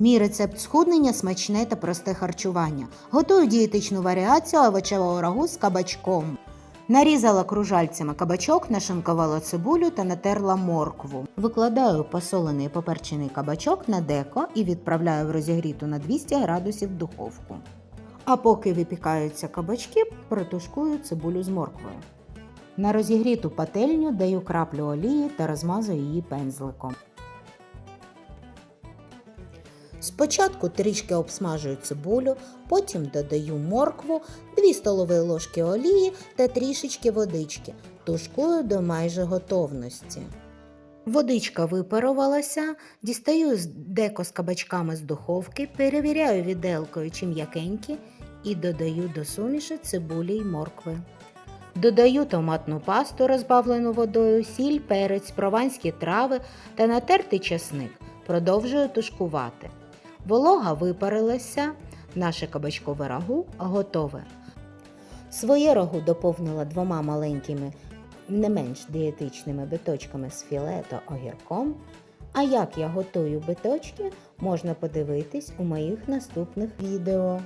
Мій рецепт схуднення смачне та просте харчування. Готую дієтичну варіацію овочевого рагу з кабачком. Нарізала кружальцями кабачок, нашинкувала цибулю та натерла моркву. Викладаю посолений і поперчений кабачок на деко і відправляю в розігріту на 200 градусів духовку. А поки випікаються кабачки, протушкую цибулю з морквою. На розігріту пательню даю краплю олії та розмазую її пензликом. Спочатку трішки обсмажую цибулю, потім додаю моркву, 2 столові ложки олії та трішечки водички. Тушкую до майже готовності. Водичка випарувалася, дістаю деко з кабачками з духовки, перевіряю віделкою чи м'якенькі і додаю до суміші цибулі й моркви. Додаю томатну пасту, розбавлену водою, сіль, перець, прованські трави та натертий часник. Продовжую тушкувати. Волога випарилася, наше кабачкове рагу готове. Своє рагу доповнила двома маленькими, не менш дієтичними биточками з філе та огірком. А як я готую биточки, можна подивитись у моїх наступних відео.